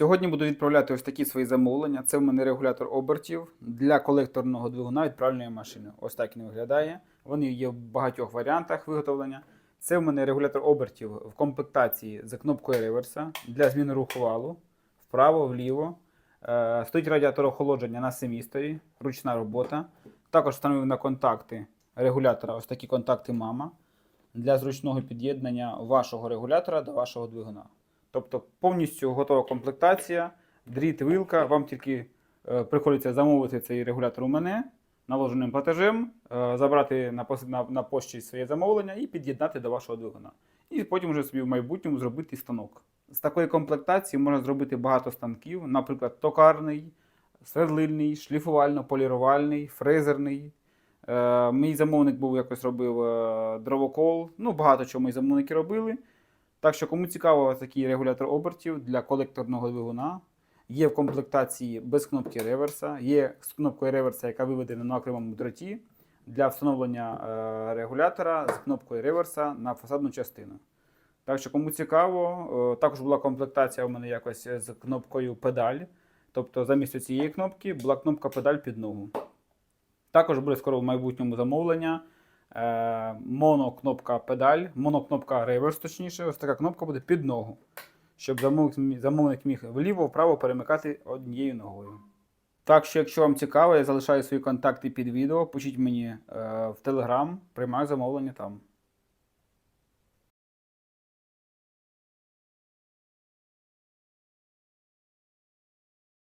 Сьогодні буду відправляти ось такі свої замовлення. Це в мене регулятор обертів для колекторного двигуна відправленої машини. Ось так він виглядає. Вони є в багатьох варіантах виготовлення. Це в мене регулятор обертів в комплектації з кнопкою реверса для зміни руху валу вправо, вліво. Е, Стоїть радіатор охолодження на семісторі, ручна робота. Також встановив на контакти регулятора ось такі контакти мама для зручного під'єднання вашого регулятора до вашого двигуна. Тобто повністю готова комплектація, дріт, вилка. Вам тільки е, приходиться замовити цей регулятор у мене наложеним платежем, е, забрати на, на, на пошті своє замовлення і під'єднати до вашого двигуна. І потім вже собі в майбутньому зробити станок. З такої комплектації можна зробити багато станків, наприклад, токарний, свердлильний, шліфувально-полірувальний, фрезерний. Е, мій замовник був якось робив е, дровокол. Ну, багато чого мої замовники робили. Так що, кому цікаво такий регулятор обертів для колекторного двигуна, є в комплектації без кнопки реверса, є з кнопкою реверса, яка виведена на окремому дроті для встановлення е, регулятора з кнопкою реверса на фасадну частину. Так що, кому цікаво, е, також була комплектація у мене якось з кнопкою педаль. Тобто замість цієї кнопки була кнопка педаль під ногу. Також буде скоро в майбутньому замовлення. Е, монокнопка педаль, монокнопка реверс, точніше, ось така кнопка буде під ногу, щоб замовник, міг вліво-вправо перемикати однією ногою. Так що, якщо вам цікаво, я залишаю свої контакти під відео. Пишіть мені е, в Телеграм, приймаю замовлення там.